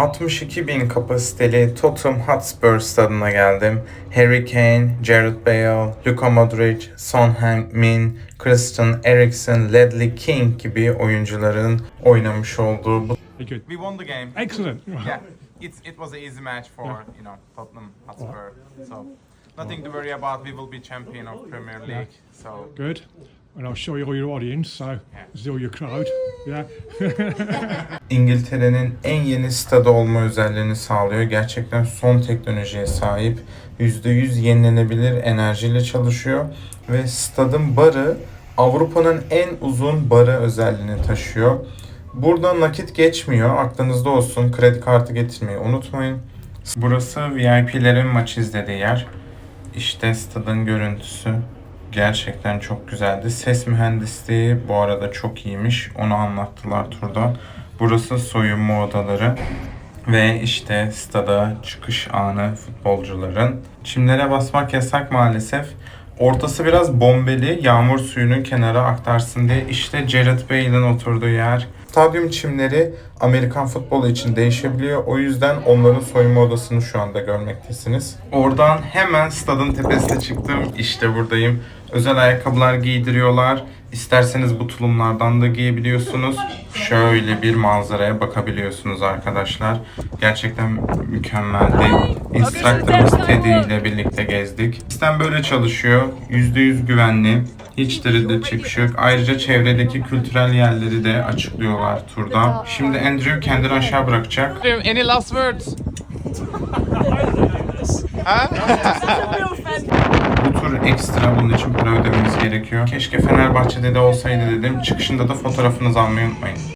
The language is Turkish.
62 bin kapasiteli Tottenham Hotspur stadına geldim. Harry Kane, Jared Bale, Luka Modric, Son Heung-min, Christian Eriksen, Ledley King gibi oyuncuların oynamış olduğu bu. We won the game. Excellent. Yeah, it's it was an easy match for you know Tottenham Hotspur. So nothing to worry about. We will be champion of Premier League. So Good. And I'll show you all your audience, so this is all your crowd. Yeah. İngiltere'nin en yeni stadı olma özelliğini sağlıyor. Gerçekten son teknolojiye sahip. %100 yenilenebilir enerjiyle çalışıyor. Ve stadın barı Avrupa'nın en uzun barı özelliğini taşıyor. Burada nakit geçmiyor. Aklınızda olsun. Kredi kartı getirmeyi unutmayın. Burası VIP'lerin maç izlediği yer. İşte stadın görüntüsü. Gerçekten çok güzeldi. Ses mühendisliği bu arada çok iyiymiş. Onu anlattılar turda. Burası soyunma odaları. Ve işte stada çıkış anı futbolcuların. Çimlere basmak yasak maalesef. Ortası biraz bombeli, yağmur suyunu kenara aktarsın diye. İşte Jared Bale'in oturduğu yer. Stadyum çimleri Amerikan futbolu için değişebiliyor. O yüzden onların soyunma odasını şu anda görmektesiniz. Oradan hemen stadın tepesine çıktım. İşte buradayım. Özel ayakkabılar giydiriyorlar. İsterseniz bu tulumlardan da giyebiliyorsunuz. Şöyle bir manzaraya bakabiliyorsunuz arkadaşlar. Gerçekten mükemmeldi. Instructor'ımız Teddy ile birlikte gezdik. Sistem böyle çalışıyor. %100 güvenli. Hiç dırıda çip şey yok. Ayrıca çevredeki kültürel yerleri de açıklıyorlar turda. Şimdi Andrew kendini aşağı bırakacak. any last words? Bu tur ekstra bunun için para ödememiz gerekiyor. Keşke Fenerbahçe'de de olsaydı dedim. Çıkışında da fotoğrafınızı almayı unutmayın.